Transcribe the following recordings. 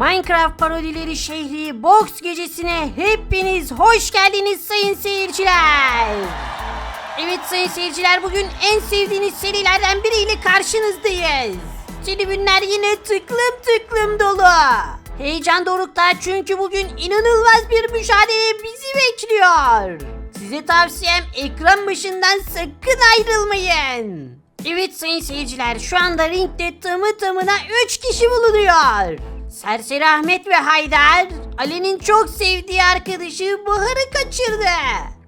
Minecraft parodileri şehri Box gecesine hepiniz hoş geldiniz sayın seyirciler. Evet sayın seyirciler bugün en sevdiğiniz serilerden biriyle karşınızdayız. Tribünler yine tıklım tıklım dolu. Heyecan dorukta çünkü bugün inanılmaz bir mücadele bizi bekliyor. Size tavsiyem ekran başından sakın ayrılmayın. Evet sayın seyirciler şu anda ringde tamı tamına 3 kişi bulunuyor. Serseri Ahmet ve Haydar Ali'nin çok sevdiği arkadaşı Bahar'ı kaçırdı.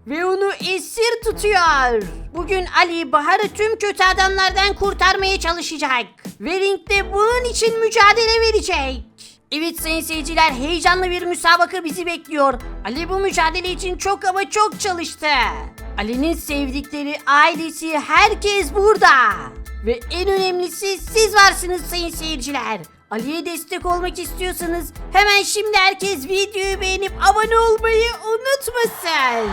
Ve onu esir tutuyor. Bugün Ali Bahar'ı tüm kötü adamlardan kurtarmaya çalışacak. Ve ringde bunun için mücadele verecek. Evet sayın seyirciler heyecanlı bir müsabaka bizi bekliyor. Ali bu mücadele için çok ama çok çalıştı. Ali'nin sevdikleri, ailesi, herkes burada. Ve en önemlisi siz varsınız sayın seyirciler. Ali'ye destek olmak istiyorsanız hemen şimdi herkes videoyu beğenip abone olmayı unutmasın.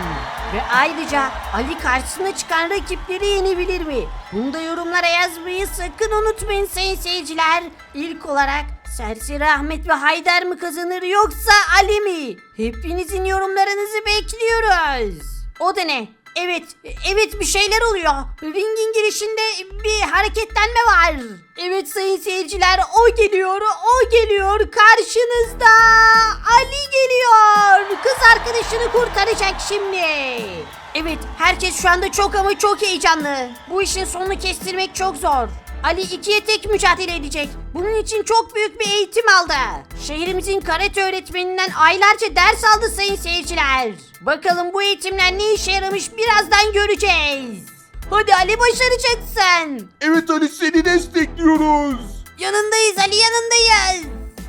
Ve ayrıca Ali karşısına çıkan rakipleri yenebilir mi? Bunu da yorumlara yazmayı sakın unutmayın sayın seyirciler. İlk olarak Serseri Ahmet ve Haydar mı kazanır yoksa Ali mi? Hepinizin yorumlarınızı bekliyoruz. O da ne? Evet, evet bir şeyler oluyor. Ringin girişinde bir hareketlenme var. Evet sayın seyirciler o geliyor, o geliyor. Karşınızda Ali geliyor. Kız arkadaşını kurtaracak şimdi. Evet herkes şu anda çok ama çok heyecanlı. Bu işin sonunu kestirmek çok zor. Ali ikiye tek mücadele edecek. Bunun için çok büyük bir eğitim aldı. Şehrimizin karate öğretmeninden aylarca ders aldı sayın seyirciler. Bakalım bu eğitimler ne işe yaramış birazdan göreceğiz. Hadi Ali başaracaksın. Evet Ali seni destekliyoruz. Yanındayız Ali yanındayız.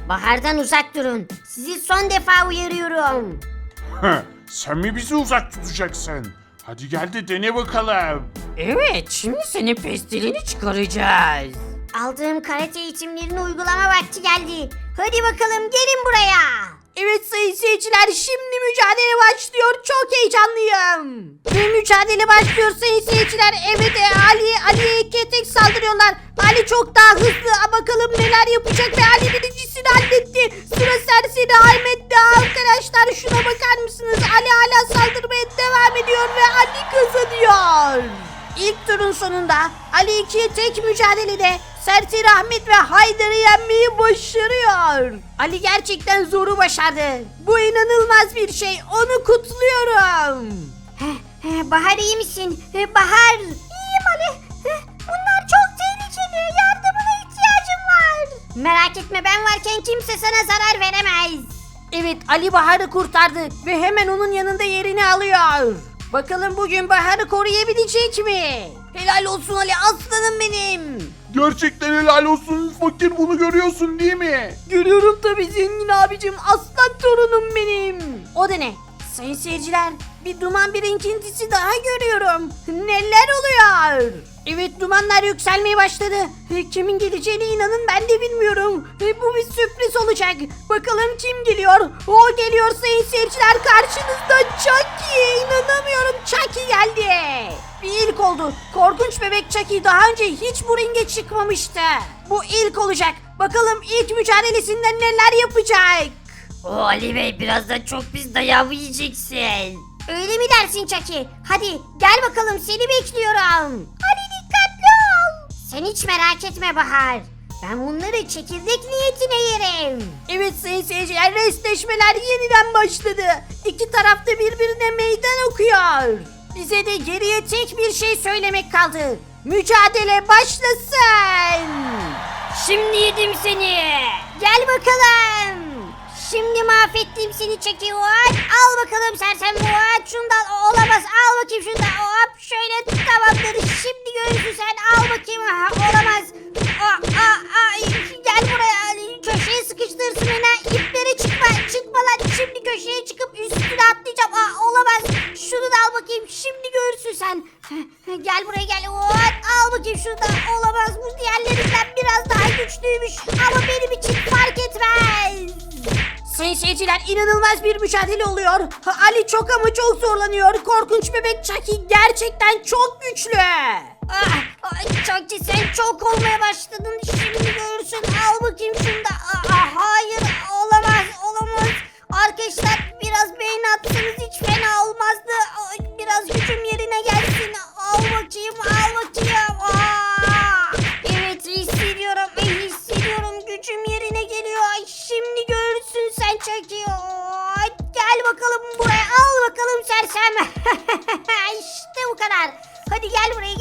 Bahar'dan uzak durun. Sizi son defa uyarıyorum. Heh, sen mi bizi uzak tutacaksın? Hadi gel de dene bakalım. Evet şimdi senin pestilini çıkaracağız. Aldığım karate eğitimlerini uygulama vakti geldi. Hadi bakalım gelin buraya. Evet sayın seyirciler şimdi mücadele başlıyor. Çok heyecanlıyım. Ve mücadele başlıyor sayın seyirciler. Evet e, Ali, Ali'ye iki tek saldırıyorlar. Ali çok daha hızlı. Bakalım neler yapacak ve Ali birincisini halletti. Sıra serseri Ahmet'te arkadaşlar. İlk turun sonunda Ali ikiye tek mücadelede Serseri Ahmet ve Haydar'ı yenmeyi başarıyor. Ali gerçekten zoru başardı. Bu inanılmaz bir şey. Onu kutluyorum. Bahar iyi misin? Bahar. İyiyim Ali. Bunlar çok tehlikeli. Yardımına ihtiyacım var. Merak etme ben varken kimse sana zarar veremez. Evet Ali Bahar'ı kurtardı ve hemen onun yanında yerini alıyor. Bakalım bugün Bahar'ı koruyabilecek mi? Helal olsun Ali aslanım benim. Gerçekten helal olsun fakir bunu görüyorsun değil mi? Görüyorum tabii zengin abicim aslan torunum benim. O da ne? Sayın seyirciler bir duman bir inkintisi daha görüyorum. Neler oluyor? Evet dumanlar yükselmeye başladı. E, Kimin geleceğine inanın ben de bilmiyorum. E, Bu bir sürpriz olacak. Bakalım kim geliyor? O geliyor sayın seyirciler karşınızda Chucky. İnanamıyorum Chucky geldi. Bir ilk oldu. Korkunç bebek Chucky daha önce hiç bu ringe çıkmamıştı. Bu ilk olacak. Bakalım ilk mücadelesinden neler yapacak. O Ali Bey birazdan çok biz dayağı yiyeceksin. Öyle mi dersin Çaki? Hadi gel bakalım seni bekliyorum. Sen hiç merak etme Bahar. Ben bunları çekirdek niyetine yerim. Evet sayın seyirciler restleşmeler yeniden başladı. İki tarafta birbirine meydan okuyor. Bize de geriye tek bir şey söylemek kaldı. Mücadele başlasın. Şimdi yedim seni. Gel bakalım. Şimdi mahvettim seni Çeki What? Al bakalım sersem What? Şundan olamaz. Al bakayım şundan. Hop şöyle tamamdır. Şimdi görürsün sen. Al bakayım. Ha, olamaz. Sayın seyirciler inanılmaz bir mücadele oluyor. Ali çok ama çok zorlanıyor. Korkunç bebek Chucky gerçekten çok güçlü. Ah, ay Chucky sen çok olmaya başladın. Şimdi görürsün. Al bakayım şunu da. Ah, ah hayır olamaz olamaz. Arkadaşlar biraz beyin atsanız hiç fena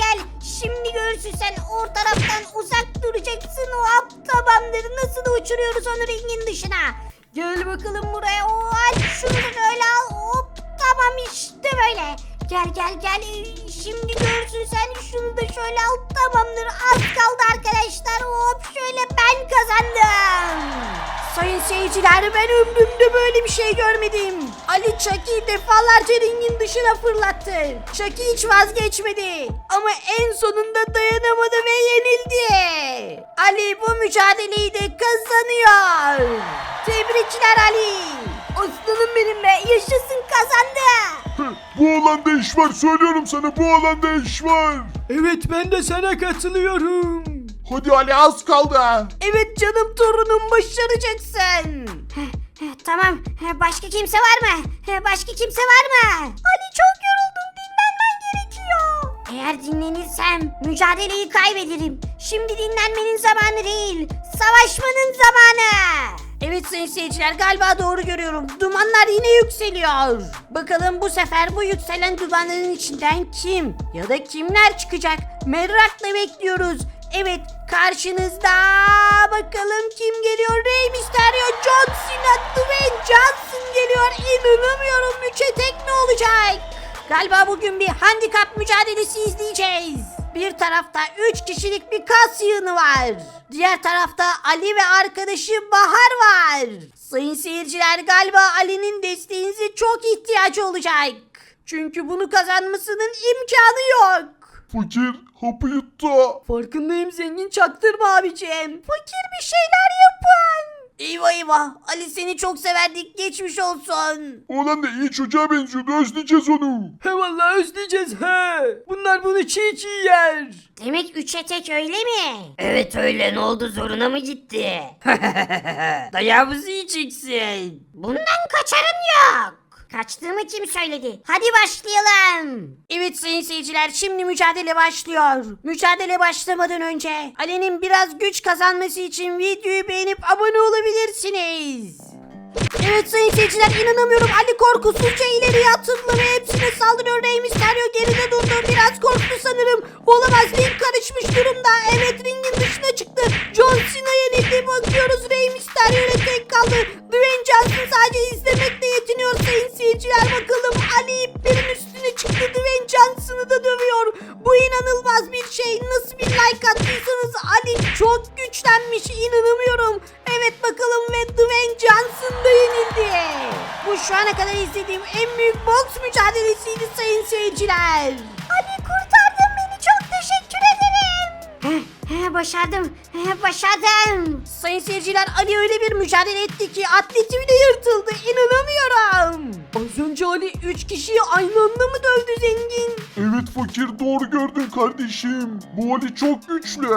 gel. Şimdi görürsün sen o taraftan uzak duracaksın. Hop tamamdır. Nasıl da uçuruyoruz onu ringin dışına. Gel bakalım buraya. Hop şunu da böyle al. Hop tamam işte böyle. Gel gel gel. Şimdi görürsün sen şunu da şöyle al. Tamamdır. Az kaldı arkadaşlar. Hop şöyle. Sayın seyirciler ben ömrümde böyle bir şey görmedim. Ali Chucky defalarca ringin dışına fırlattı. Chucky hiç vazgeçmedi. Ama en sonunda dayanamadı ve yenildi. Ali bu mücadeleyi de kazanıyor. Tebrikler Ali. Aslanım benim be. Yaşasın kazandı. Bu alanda iş var söylüyorum sana bu alanda iş var. Evet ben de sana katılıyorum. Hadi Ali az kaldı. Evet canım torunum başaracaksın. Tamam. Başka kimse var mı? Başka kimse var mı? Ali çok yoruldum. Dinlenmen gerekiyor. Eğer dinlenirsem mücadeleyi kaybederim. Şimdi dinlenmenin zamanı değil. Savaşmanın zamanı. Evet sayın seyirciler galiba doğru görüyorum. Dumanlar yine yükseliyor. Bakalım bu sefer bu yükselen dumanların içinden kim ya da kimler çıkacak? Merakla bekliyoruz. Evet karşınızda bakalım kim geliyor? Rey Mysterio, John Cena, Dwayne Johnson geliyor. İnanamıyorum üçe tek ne olacak? Galiba bugün bir handikap mücadelesi izleyeceğiz. Bir tarafta 3 kişilik bir kas yığını var. Diğer tarafta Ali ve arkadaşı Bahar var. Sayın seyirciler galiba Ali'nin desteğinize çok ihtiyacı olacak. Çünkü bunu kazanmasının imkanı yok. Fakir hapı yuttu. Farkındayım zengin çaktırma abicim. Fakir bir şeyler yapın. Eyvah eyvah Ali seni çok severdik geçmiş olsun. Oğlan da iyi çocuğa benziyordu özleyeceğiz onu. He vallahi özleyeceğiz he. Bunlar bunu çiğ çiğ yer. Demek üçe tek öyle mi? Evet öyle ne oldu zoruna mı gitti? Dayağımızı yiyeceksin. Bundan kaçarım yok. Kaçtığımı kim söyledi? Hadi başlayalım. Evet sayın seyirciler şimdi mücadele başlıyor. Mücadele başlamadan önce Ali'nin biraz güç kazanması için videoyu beğenip abone olabilirsiniz. Evet sayın seyirciler inanamıyorum Ali korkusuzca ileriye atıldı ve hepsine saldırıyor. Rey Mysterio geride durdu biraz korktu sanırım. Olamaz ring karışmış durumda. Evet Dwayne Johnson da yenildi. Bu şu ana kadar izlediğim en büyük boks mücadelesiydi sayın seyirciler. Ederim. başardım. başardım. Sayın seyirciler Ali öyle bir mücadele etti ki atleti bile yırtıldı. İnanamıyorum. Az önce Ali 3 kişiyi aynı anda mı dövdü zengin? Evet fakir doğru gördün kardeşim. Bu Ali çok güçlü.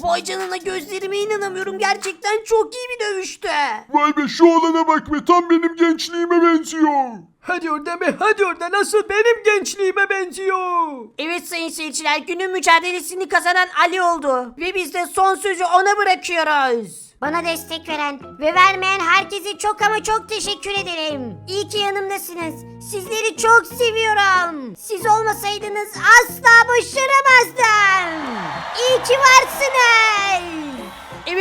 Vay canına gözlerime inanamıyorum. Gerçekten çok iyi bir dövüştü. Vay be şu olana bak be tam benim gençliğime benziyor. Hadi orada be hadi orada nasıl benim gençliğime benziyor. Evet sayın seyirciler günün mücadelesini kazanan Ali oldu. Ve biz de son sözü ona bırakıyoruz. Bana destek veren ve vermeyen herkese çok ama çok teşekkür ederim. İyi ki yanımdasınız. Sizleri çok seviyorum. Siz olmasaydınız asla başaramazdım. İyi ki varsınız.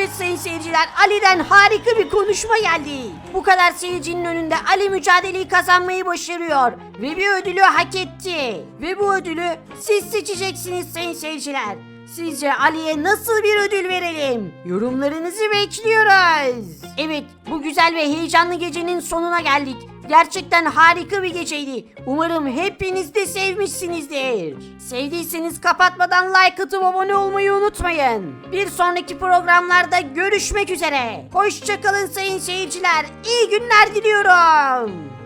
Evet sayın seyirciler Ali'den harika bir konuşma geldi. Bu kadar seyircinin önünde Ali mücadeleyi kazanmayı başarıyor. Ve bir ödülü hak etti. Ve bu ödülü siz seçeceksiniz sayın seyirciler. Sizce Ali'ye nasıl bir ödül verelim? Yorumlarınızı bekliyoruz. Evet bu güzel ve heyecanlı gecenin sonuna geldik. Gerçekten harika bir geceydi. Umarım hepiniz de sevmişsinizdir. Sevdiyseniz kapatmadan like atıp abone olmayı unutmayın. Bir sonraki programlarda görüşmek üzere. Hoşçakalın sayın seyirciler. İyi günler diliyorum.